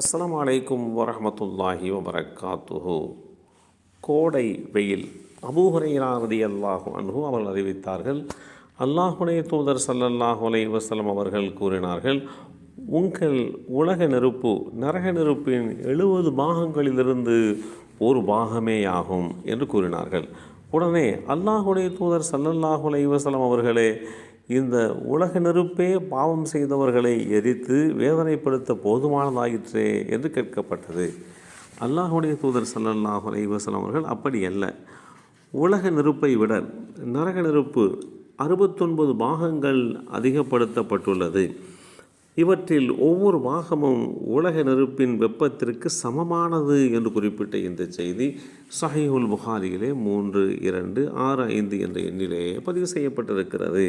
அஸ்லாம் வலைக்கும் வரமத்துல்லாஹி வபரகாத்துஹு கோடை வெயில். அபூஹுரைரா அல்லாஹு அன்ஹு அவர்கள் அறிவித்தார்கள். அல்லாஹுடைய தூதர் சல்லல்லாஹு அலை வசலம் அவர்கள் கூறினார்கள் உங்கள் உலக நெருப்பு நரக நெருப்பின் எழுபது பாகங்களிலிருந்து ஒரு பாகமேயாகும் என்று கூறினார்கள். உடனே அல்லாஹுடைய தூதர் சல்லல்லாஹு அலைஹி அவர்களே இந்த உலக நெருப்பே பாவம் செய்தவர்களை எரித்து வேதனைப்படுத்த போதுமானதாயிற்றே என்று கேட்கப்பட்டது. அல்லாஹுடைய தூதர் ஸல்லல்லாஹு அலைஹி அவர்கள் அப்படி அல்ல. உலக நெருப்பை விட நரக நெருப்பு அறுபத்தொன்பது பாகங்கள் அதிகப்படுத்தப்பட்டுள்ளது. இவற்றில் ஒவ்வொரு பாகமும் உலக நெருப்பின் வெப்பத்திற்கு சமமானது என்று குறிப்பிட்ட இந்த செய்தி சஹிஹுல் புகாரியிலே மூன்று இரண்டு ஆறு ஐந்து என்ற எண்ணிலே பதிவு செய்யப்பட்டிருக்கிறது.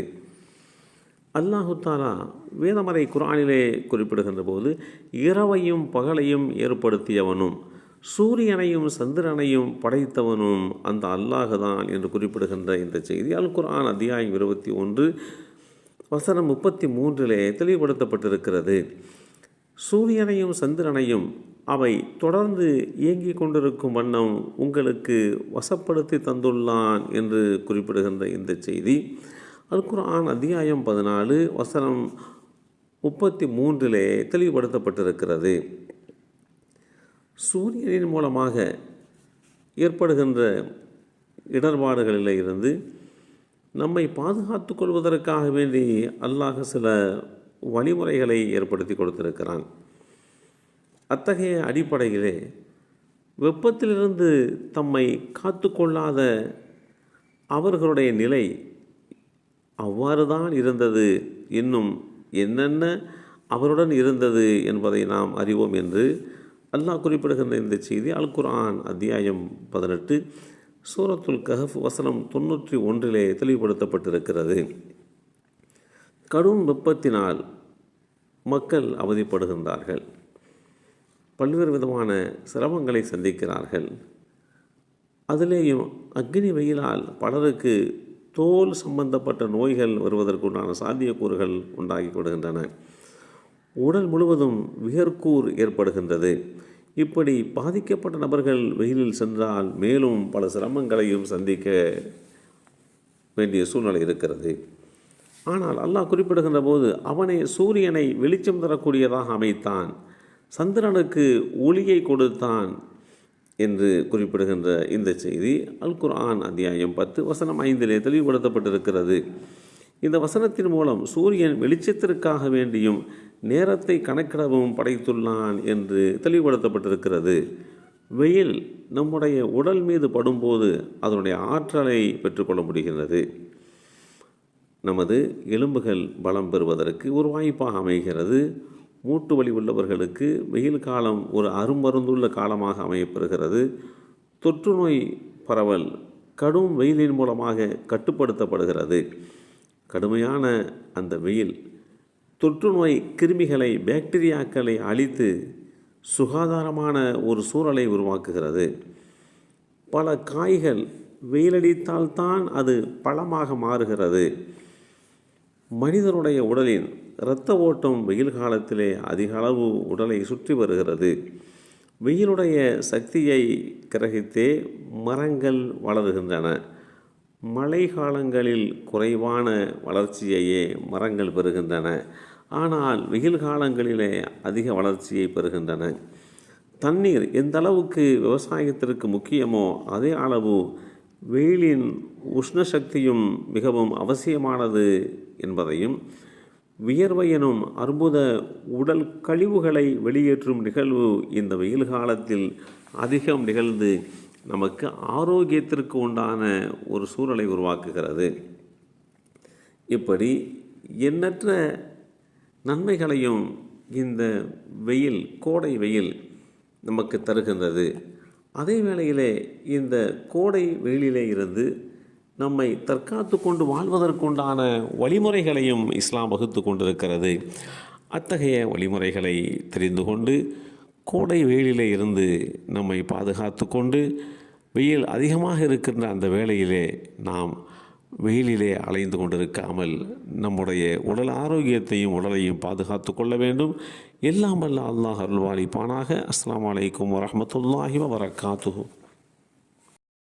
அல்லாஹு தாலா வேதமறை குரானிலே குறிப்பிடுகின்ற போது இரவையும் பகலையும் ஏற்படுத்தியவனும் சூரியனையும் சந்திரனையும் படைத்தவனும் அந்த அல்லாஹுதான் என்று குறிப்பிடுகின்ற இந்த செய்தி. அல் குரான் அத்தியாயம் இருபத்தி ஒன்று வசனம் முப்பத்தி மூன்றிலே தெளிவுபடுத்தப்பட்டிருக்கிறது. சூரியனையும் சந்திரனையும் அவை தொடர்ந்து இயங்கிக் கொண்டிருக்கும் வண்ணம் உங்களுக்கு வசப்படுத்தி தந்துள்ளான் என்று குறிப்பிடுகின்ற இந்த செய்தி. அல்குர்ஆன் அத்தியாயம் பதினாலு வசனம் முப்பத்தி மூன்றிலே தெளிவுபடுத்தப்பட்டிருக்கிறது. சூரியனின் மூலமாக ஏற்படுகின்ற இடர்பாடுகளில் இருந்து நம்மை பாதுகாத்து கொள்வதற்காக வேண்டி அல்லாஹ் சில வழிமுறைகளை ஏற்படுத்தி கொடுத்திருக்கிறான். அத்தகைய அடிப்படையிலே வெப்பத்திலிருந்து தம்மை காத்து கொள்ளாத அவர்களுடைய நிலை அவ்வாறு தான் இருந்தது. இன்னும் என்னென்ன அவருடன் இருந்தது என்பதை நாம் அறிவோம் என்று அல்லாஹ் குறிப்பிடுகின்ற இந்த செய்தி அல் குர்ஆன் அத்தியாயம் பதினெட்டு சூரத்துல் கஹஃப் வசனம் தொன்னூற்றி ஒன்றிலே தெளிவுபடுத்தப்பட்டிருக்கிறது. கடும் வெப்பத்தினால் மக்கள் அவதிப்படுகின்றார்கள். பல்வேறு விதமான சிரமங்களை சந்திக்கிறார்கள். அதிலேயும் அக்னி வெயிலால் பலருக்கு தோல் சம்பந்தப்பட்ட நோய்கள் வருவதற்குண்டான சாத்தியக்கூறுகள் உண்டாகி விடுகின்றன உடல் முழுவதும் வியர்க்கூர் ஏற்படுகின்றது. இப்படி பாதிக்கப்பட்ட நபர்கள் வெயிலில் சென்றால் மேலும் பல சிரமங்களையும் சந்திக்க வேண்டிய சூழ்நிலை இருக்கிறது. ஆனால் அல்லாஹ் குறிப்பிடுகின்ற போது அவனை சூரியனை வெளிச்சம் தரக்கூடியதாக அமைத்தான். சந்திரனுக்கு ஒளியை கொடுத்தான். என்று குறிப்பிடுகின்ற இந்த செய்தி அல் குர்ஆன் அத்தியாயம் பத்து வசனம் ஐந்திலே தெளிவுபடுத்தப்பட்டிருக்கிறது. இந்த வசனத்தின் மூலம் சூரியன் வெளிச்சத்திற்காக வேண்டியும் நேரத்தை கணக்கிடவும் படைத்துள்ளான் என்று தெளிவுபடுத்தப்பட்டிருக்கிறது. வெயில் நம்முடைய உடல் மீது படும்போது அதனுடைய ஆற்றலை பெற்றுக்கொள்ள முடிகிறது நமது எலும்புகள் பலம் பெறுவதற்கு ஒரு வாய்ப்பாக அமைகிறது. மூட்டு வலி உள்ளவர்களுக்கு வெயில் காலம் ஒரு அருமருந்துள்ள காலமாக அமையப்பெறுகிறது. தொற்று நோய் பரவல் கடும் வெயிலின் மூலமாக கட்டுப்படுத்தப்படுகிறது. கடுமையான அந்த வெயில் தொற்று நோய் கிருமிகளை பாக்டீரியாக்களை அழித்து சுகாதாரமான ஒரு சூழலை உருவாக்குகிறது. பல காய்கள் வெயிலடித்தால்தான் அது பழமாக மாறுகிறது. மனிதனுடைய உடலின் இரத்த ஓட்டம் வெயில் காலத்திலே அதிக அளவு உடலை சுற்றி வருகிறது. வெயிலுடைய சக்தியை கிரகித்தே மரங்கள் வளருகின்றன. மழை காலங்களில் குறைவான வளர்ச்சியையே மரங்கள் பெறுகின்றன. ஆனால் வெயில் காலங்களிலே அதிக வளர்ச்சியை பெறுகின்றன. தண்ணீர் எந்த அளவுக்கு விவசாயத்திற்கு முக்கியமோ அதே அளவு வெயிலின் உஷ்ண சக்தியும் மிகவும் அவசியமானது என்பதையும் வியர்வை எனும் அற்புத உடல் கழிவுகளை வெளியேற்றும் நிகழ்வு இந்த வெயில் காலத்தில் அதிகம் நிகழ்ந்து நமக்கு ஆரோக்கியத்திற்கு உண்டான ஒரு சூழலை உருவாக்குகிறது. இப்படி எண்ணற்ற நன்மைகளையும் இந்த வெயில் கோடை வெயில் நமக்கு தருகின்றது. அதே வேளையிலே இந்த கோடை வெயிலிலே இருந்து நம்மை தற்காத்து கொண்டு வாழ்வதற்குண்டான வழிமுறைகளையும் இஸ்லாம் வகுத்து கொண்டிருக்கிறது. அத்தகைய வழிமுறைகளை தெரிந்து கொண்டு கோடை வெயிலிலே இருந்து நம்மை பாதுகாத்து கொண்டு வெயில் அதிகமாக இருக்கின்ற அந்த வேளையிலே நாம் வெயிலிலே அலைந்து கொண்டிருக்காமல் நம்முடைய உடல் ஆரோக்கியத்தையும் உடலையும் பாதுகாத்து கொள்ள வேண்டும். எல்லாம் அல்ல அல்லாஹ் அருள்வாளிப்பானாக அஸ்லாம் அலைக்கும் வரமத்துல்லாஹி வரகாத்து